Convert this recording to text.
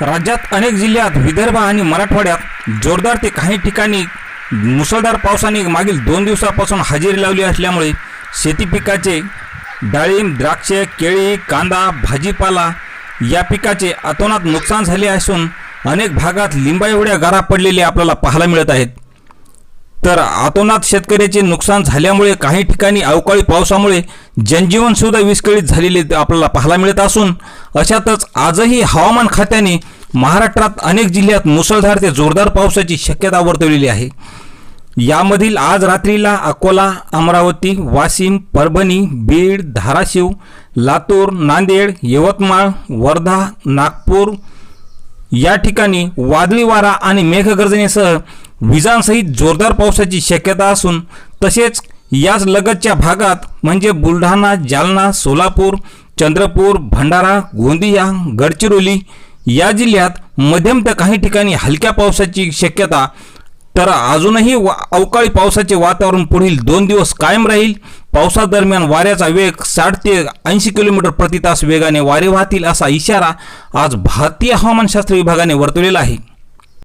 राज्यात अनेक जिल्ह्यात विदर्भ आणि मराठवाड्यात जोरदार ते काही ठिकाणी मुसळधार पावसाने मागील दोन दिवसापासून हजेरी लावली असल्यामुळे शेती पिकाचे डाळिंब द्राक्षे केळी कांदा भाजीपाला या पिकाचे अतोनात नुकसान झाले असून अनेक भागात लिंबा एवढ्या गारा पडलेल्या आपल्याला पाहायला मिळत आहेत. तर आतोनात शेतकऱ्याचे नुकसान झाल्यामुळे काही ठिकाणी अवकाळी पावसामुळे जनजीवन सुद्धा विस्कळीत झालेले आपल्याला पाहायला मिळत असून अशातच आजही हवामान खात्याने महाराष्ट्रात अनेक जिल्ह्यात मुसळधार ते जोरदार पावसाची शक्यता वर्तवलेली आहे. यामधील आज रात्रीला अकोला अमरावती वाशिम परभणी बीड धाराशिव लातूर नांदेड यवतमाळ वर्धा नागपूर या ठिकाणी वादळी वारा आणि मेघगर्जनेसह विजांसहित जोरदार पावसाची शक्यता असून तसेच याच लगतच्या भागात म्हणजे बुलढाणा जालना सोलापूर चंद्रपूर भंडारा गोंदिया गडचिरोली या जिल्ह्यात मध्यम तर काही ठिकाणी हलक्या पावसाची शक्यता तर अजूनही वा अवकाळी पावसाचे वातावरण पुढील दोन दिवस कायम राहील. पावसादरम्यान वाऱ्याचा वेग साठ ते ऐंशी किलोमीटर प्रति तास वेगाने वारे वाहतील असा इशारा आज भारतीय हवामानशास्त्र विभागाने वर्तवलेला आहे.